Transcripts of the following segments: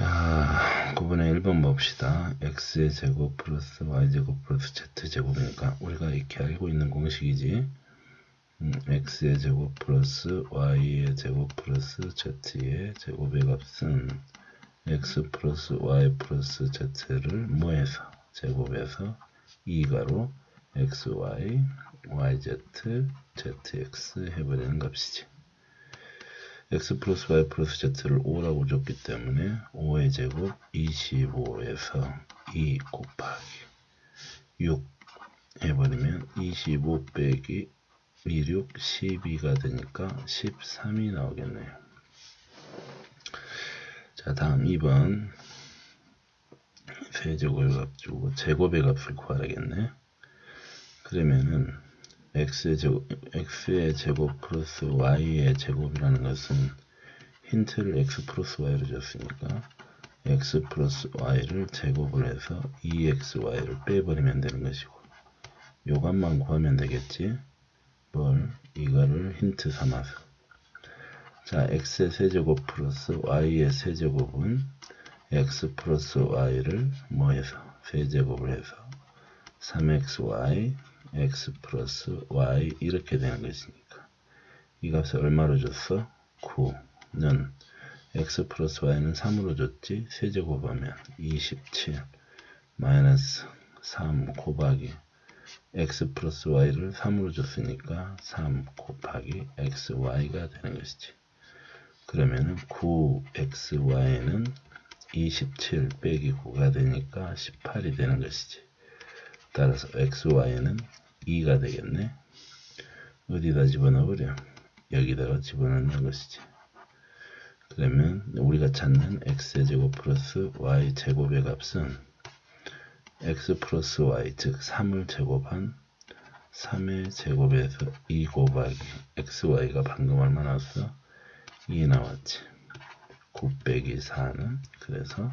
자, 9분의 1번 봅시다. x의 제곱 플러스 y제곱 플러스 z제곱이니까 우리가 이렇게 알고 있는 공식이지. 음, x의 제곱 플러스 y의 제곱 플러스 z의 제곱의 값은 x 플러스 y 플러스 z를 뭐해서 제곱해서 2가로 xy, yz, zx 해버리는 값이지. X 플러스 y 플러스 z를 5라고 줬기 때문에 5의 제곱 25에서 2 곱하기 6 해버리면 25 빼기 26, 12가 되니까 13이 나오겠네요. 자 다음 2번 세제곱의 값 주고 제곱의 값을 구하라겠네. 그러면은 x의 제곱, x의 제곱 플러스 y의 제곱이라는 것은 힌트를 x 플러스 y로 줬으니까 x 플러스 y를 제곱을 해서 2xy를 빼버리면 되는 것이고 요 값만 구하면 되겠지? 뭘? 이거를 힌트 삼아서. 자 x의 세제곱 플러스 y의 세제곱은 x 플러스 y를 뭐해서? 세제곱을 해서 3xy x 플러스 y 이렇게 되는 것이니까. 이 값을 얼마로 줬어? 9는 x 플러스 y는 3으로 줬지? 세제곱하면 27 마이너스 3 곱하기 x 플러스 y를 3으로 줬으니까 3 곱하기 xy가 되는 것이지. 그러면은 9xy는 27 빼기 9가 되니까 18이 되는 것이지 따라서 xy는 2가 되겠네. 어디다 집어넣어버려? 여기다가 집어넣는 것이지. 그러면 우리가 찾는 x제곱 플러스 y제곱의 값은 x 플러스 y 즉 3을 제곱한 3의 제곱에서 2 곱하기 xy가 방금 얼마 나왔어? 2 나왔지. 9 빼기 4는 그래서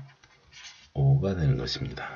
5가 되는 것입니다.